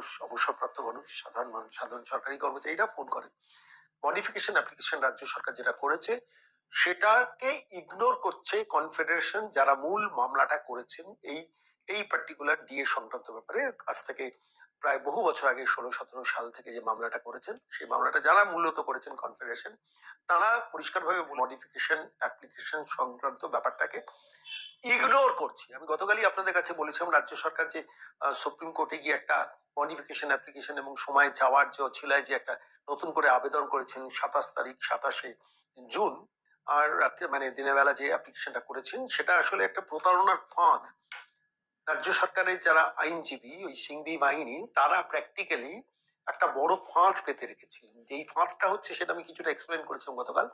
মানুষ, অবসরপ্রাপ্ত মানুষ, সাধারণ মানুষ, সাধারণ সরকারি কর্মচারীরা ফোন করেন মডিফিকেশন অ্যাপ্লিকেশন রাজ্য সরকার যেটা করেছে, সেটাকে ইগনোর করছে কনফেডারেশন যারা মূল মামলাটা করেছেন এই এই পার্টিকুলার ডিএ সংক্রান্ত ব্যাপারে। আজ থেকে প্রায় বহু বছর আগে, ষোলো, সতেরো সাল থেকে যে মামলাটা করেছেন, সেই মামলাটা যারা মূলত করেছেন কনফেডারেশন তারা পরিষ্কারভাবে মডিফিকেশন অ্যাপ্লিকেশন সংক্রান্ত ব্যাপারটাকে ইগনোর করছি। আমি গতকালই আপনাদের কাছে বলেছিলাম, রাজ্য সরকার যে সুপ্রিম কোর্টে গিয়ে একটা মডিফিকেশন অ্যাপ্লিকেশন এবং সময় যাওয়ার যে অছিলায় যে একটা নতুন করে আবেদন করেছেন সাতাশ তারিখ, সাতাশে জুন, আর রাত্রে মানে দিনের বেলা যে অ্যাপ্লিকেশনটা করেছেন, সেটা আসলে একটা প্রতারণার ফাঁদ। রাজ্য সরকারের যারা আইনজীবী, ওই সিংবি বাহিনী, তারা প্র্যাকটিক্যালি একটা বড় ফাঁদ পেতে রেখেছিলেন। যে এই ফাঁদটা হচ্ছে, সেটা আমি কিছুটা এক্সপ্লেন করেছিলাম গতকাল।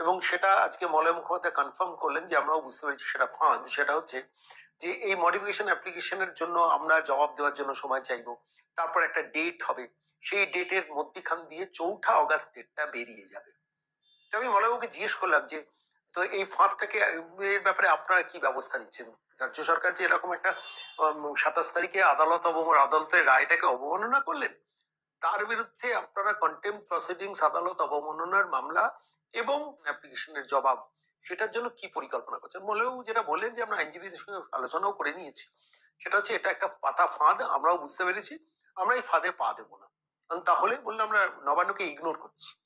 এবং সেটা আজকে মলয় মুখোপাধ্যায় কনফার্ম করলেন যে আমরাও বুঝতে পেরেছি সেটা ফাঁদ সেটা হচ্ছে যে এই মডিফিকেশন অ্যাপ্লিকেশনের জন্য আমরা জবাব দেওয়ার জন্য সময় চাইব। তারপর একটা ডেট হবে। সেই ডেটের মধ্যখান দিয়ে চৌঠা অগাস্ট ডেটটা বেরিয়ে যাবে। তো আমি মলয়বাবুকে জিজ্ঞেস করলাম যে, তো এই ফাঁদটাকে এর ব্যাপারে আপনারা কি ব্যবস্থা নিচ্ছেন? রাজ্য সরকার যে এরকম একটা সাতাশ তারিখে আদালত অবমান আদালতের রায়টাকে অবমাননা করলেন, তার বিরুদ্ধে আপনারা কন্টেম্প প্রসিডিংস আদালত অবমাননার মামলা এবং অ্যাপ্লিকেশনের জবাব, সেটার জন্য কি পরিকল্পনা করছেন মলেও যেটা বললেন যে আমরা আইনজীবীদের সঙ্গে আলোচনাও করে নিয়েছি। সেটা হচ্ছে এটা একটা পাতা ফাঁদ, আমরাও বুঝতে পেরেছি। আমরা এই ফাঁদে পা দেবো না। কারণ তাহলে বললে আমরা নবান্নকে ইগনোর করছি।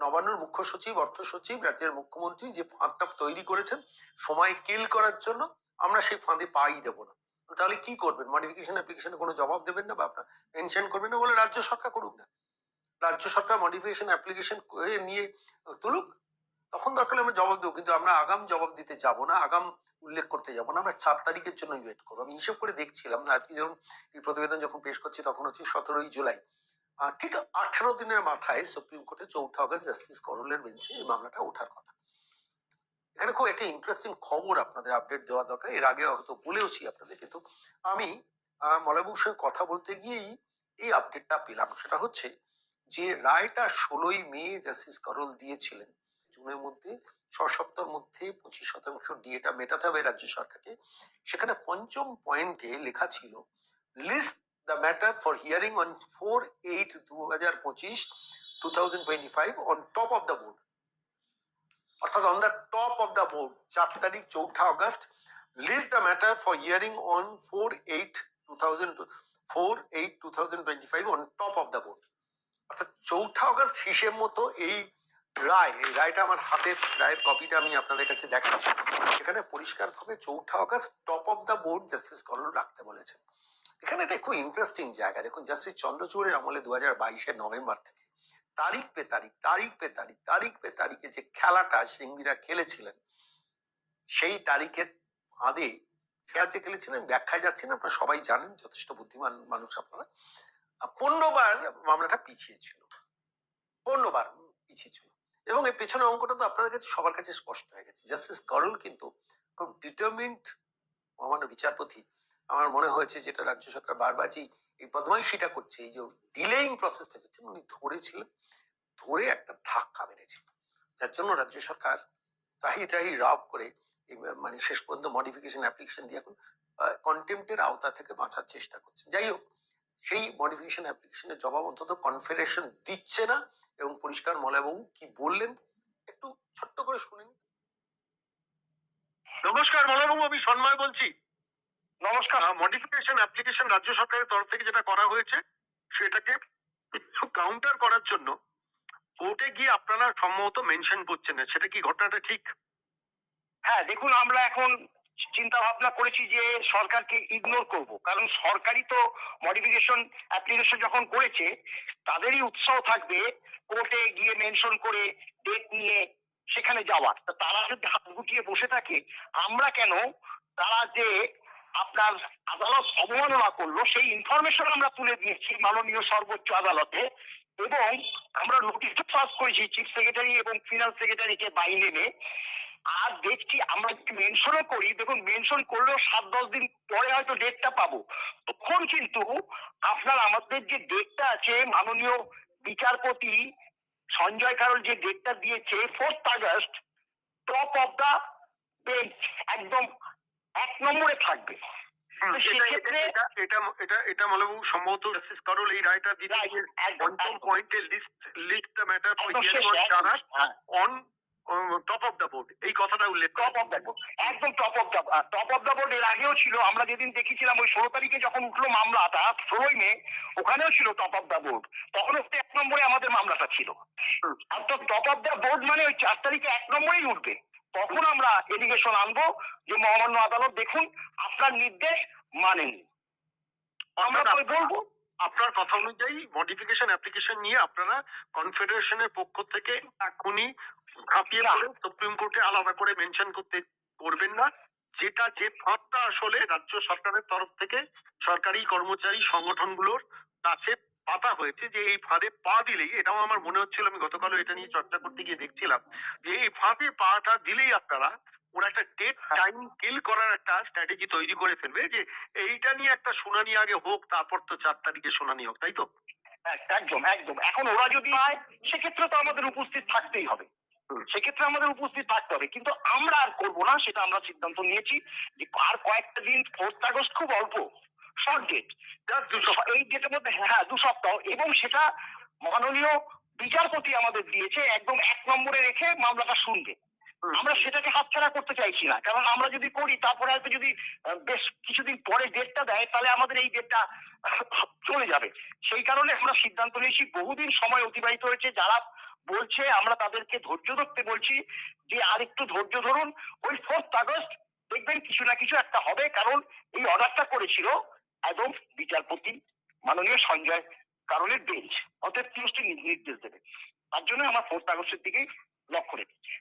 নবান্নর মুখ্য সচিব, অর্থ সচিব, রাজ্যের মুখ্যমন্ত্রী যে ফাঁদটা তৈরি করেছেন, সময় কিল করার জন্য আমরা সেই ফাঁদে পাই দেবো না। তাহলে কি করবেন? মডিফিকেশন অ্যাপ্লিকেশনে কোনো জবাব দেবেন না বা আপনার মেনশন করবেন না বলে রাজ্য সরকার করুক না। রাজ্য সরকার মডিফিকেশন অ্যাপ্লিকেশন নিয়ে তুলুক তখন দরকার আমরা জবাব দেবো। কিন্তু আমরা আগাম জবাব দিতে যাব না আগাম উল্লেখ করতে যাব না। আমরা চার তারিখের জন্য ওয়েট করব। আমি হিসেব করে দেখছিলাম আজকে যখন এই প্রতিবেদন যখন পেশ করছি তখন হচ্ছে সতেরোই জুলাই। ঠিক আঠেরো দিনের মাথায় সুপ্রিম কোর্টে চৌঠা আগস্ট জাস্টিস করলের বেঞ্চে এই মামলাটা ওঠার কথা। এখানে খুব একটা ইন্টারেস্টিং খবর আপনাদের আপডেট দেওয়া দরকার। এর আগে হয়তো বলেওছি আপনাদের কিন্তু আমি আহ, মলয়বাবুর সঙ্গে কথা বলতে গিয়েই এই আপডেটটা পেলাম। সেটা হচ্ছে যে রায়টা ষোলোই মে জাস্টিস করল দিয়েছিলেন, জুনের মধ্যে, ছ সপ্তাহের মধ্যে পঁচিশ শতাংশ ডিএটা মেটাতে হবে রাজ্য সরকারকে। সেখানে পঞ্চম পয়েন্টে লেখা ছিল list the matter for hearing on four eight দু হাজার পঁচিশ two thousand twenty five on top of the board অর্থাৎ on the top of the board চার তারিখ, চৌঠা August list the matter for hearing on four eight two thousand four eight two thousand twenty five on top of the board অর্থাৎ চৌঠা August হিসেব মতো এই রায়, এই রায়টা আমার হাতের রায়ের কপিটা আমি আপনাদের কাছে দেখাচ্ছি। সেখানে পরিষ্কারভাবে চৌঠা August top of the board justice Karol রাখতে বলেছেন। এখানে একটা খুব ইন্টারেস্টিং জায়গা। দেখুন জাস্টিস চন্দ্রচূড়ের আমলে দু হাজার বাইশের নভেম্বর থেকে তারিখ পে তারিখ তারিখ পে তারিখ তারিখ পে তারিখে যে খেলাটা সিঙ্গিরা খেলেছিলেন, সেই তারিখের আদে খেলা যে খেলেছিলেন, ব্যাখ্যায় যাচ্ছেন আপনারা সবাই জানেন, যথেষ্ট বুদ্ধিমান মানুষ আপনারা। পনেরোবার মামলাটা পিছিয়ে ছিল। পনেরোবার পিছিয়ে ছিল। এবং এর পেছনে অঙ্কটা তো আপনাদের কাছে সবার কাছে স্পষ্ট হয়ে গেছে। জাস্টিস করল কিন্তু খুব ডিটারমিন্ড মহামান্য বিচারপতি। আমার মনে হয়েছে যেটা রাজ্য সরকার বারবার যেই এই বদমাইশিটা করছে, এই যে ডিলেইং প্রসেসটা যাচ্ছে, উনি ধরেছিলেন, ধরে একটা ধাক্কা মেরেছিল। যার জন্য রাজ্য সরকার তাহি তাহি রাব করে এই মানে শেষ পর্যন্ত মডিফিকেশন অ্যাপ্লিকেশন দিয়ে এখন কন্টেম্পটের আওতা থেকে বাঁচার চেষ্টা করছে। যাই হোক সেই মডিফিকেশন অ্যাপ্লিকেশনের জবাব অন্তত কনফেডারেশন দিচ্ছে না এবং পরিষ্কার মলয়বাবু কি বললেন? একটু ছোট্ট করে শুনেন নমস্কার মলয়বাবু আমি সন্ময় বলছি। নমস্কার। মডিফিকেশন অ্যাপ্লিকেশন রাজ্য সরকারের তরফ থেকে যেটা করা হয়েছে সেটাকে কাউন্টার করার জন্য কোর্টে গিয়ে আপনারা সম্ভবত মেনশন করছেন। সেটা কি ঘটনাটা ঠিক? হ্যাঁ দেখুন আমরা এখন চিন্তা ভাবনা করেছি যে সরকারকে ইগনোর করব। কারণ সরকারই তো মডিফিকেশন অ্যাপ্লিকেশন যখন করেছে, তাদেরই উৎসাহ থাকবে কোর্টে গিয়ে মেনশন করে ডেট নিয়ে সেখানে যাওয়ার। তারা যদি হাত গুটিয়ে বসে থাকে, আমরা কেন তারা যে আপনার আদালত অবমাননা করল, সেই ইনফরমেশন আমরা তুলে দিয়েছি মাননীয় সর্বোচ্চ আদালতে এবং আমরা নোটিশ পাস করেছি চিফ সেক্রেটারি এবং ফিনান্স সেক্রেটারিকে বাইরে এনে আর দেখছি আমরা যদি মেনশনও করি দেখুন মেনশন করলেও সাত দশ দিন পরে হয়তো ডেটটা পাবো। তখন কিন্তু আপনার আমাদের যে ডেটটা আছে মাননীয় বিচারপতি সঞ্জয় কারল যে ডেটটা দিয়েছে fourth August top of the bench একদম এক নম্বরে থাকবে। এটা- সেক্ষেত্রে এটা এটা এটা এটা মালবাবু সম্ভবত জাস্টিস কারোল এই রায়টা দিতে Right, গিয়ে একদম, পঞ্চম পয়েন্টে list list the matter for hearing on top of the board এই কথাটা উল্লেখ টপ অফ দ্য বোর্ড একদম top of the top of the board এর আগেও ছিল আমরা যেদিন দেখেছিলাম ওই ষোলো তারিখে যখন উঠল মামলাটা ষোলোই মে ওখানেও ছিল টপ অফ দ্য বোর্ড তখন হচ্ছে এক নম্বরে আমাদের মামলাটা ছিল। আর তো টপ অফ দ্য বোর্ড মানে ওই চার তারিখে এক নম্বরেই উঠবে। তখন আমরা এলিগেশন আনব যে মহামান্য আদালত দেখুন আপনার নির্দেশ মানেনি আমরা বলব আপনার কথা অনুযায়ী মডিফিকেশন অ্যাপ্লিকেশন নিয়ে আপনারা কনফেডারেশনের পক্ষ থেকে এখনই ঝাঁপিয়ে সুপ্রিম কোর্টে আলাদা করে মেনশন করতে করবেন না। যেটা যে ফাঁদটা আসলে রাজ্য সরকারের তরফ থেকে সরকারি কর্মচারী সংগঠনগুলোর কাছে পাতা হয়েছে যে এই ফাঁদে পা দিলেই, এটাও আমার মনে হচ্ছিল, আমি গতকালও এটা নিয়ে চর্চা করতে গিয়ে দেখছিলাম যে এই ফাঁদে পাটা দিলেই আপনারা ওরা একটা ডেট টাইম কিল করার একটা স্ট্র্যাটেজি তৈরি করে ফেলবে যে এইটা নিয়ে একটা শুনানি আগে হোক তারপর তো চার তারিখে শুনানি হোক তাই তো? একদম একদম এখন ওরা যদি হয় সেক্ষেত্রে তো আমাদের উপস্থিত থাকতেই হবে। সেক্ষেত্রে আমাদের উপস্থিত থাকতে হবে। কিন্তু আমরা আর করব না সেটা আমরা সিদ্ধান্ত নিয়েছি যে আর কয়েকটা দিন ফোর্থ আগস্ট খুব অল্প শর্ট ডেট। এই ডেটের মধ্যে হ্যাঁ দু সপ্তাহ। এবং সেটা মাননীয় বিচারপতি আমাদের দিয়েছে একদম এক নম্বরে রেখে মামলাটা শুনবে। আমরা সেটাকে হাতছাড়া করতে চাইছি না। কারণ আমরা যদি করি, তারপরে হয়তো যদি বেশ কিছুদিন পরে ডেটটা দেয়, তাহলে আমাদের এই ডেটটা চলে যাবে। সেই কারণে আমরা সিদ্ধান্ত নিয়েছি, বহুদিন সময় অতিবাহিত হয়েছে। যারা বলছে, আমরা তাদেরকে ধৈর্য ধরতে বলছি যে আর একটু ধৈর্য ধরুন। ওই ফোর্থ আগস্ট দেখবেন কিছু না কিছু একটা হবে, কারণ এই অর্ডারটা করেছিল একদম বিচারপতি মাননীয় সঞ্জয় কারণের বেঞ্চ অর্থাৎ নির্দেশ দেবে। তার জন্য আমরা ফোর্থ আগস্টের দিকেই লক্ষ্য রেখেছি।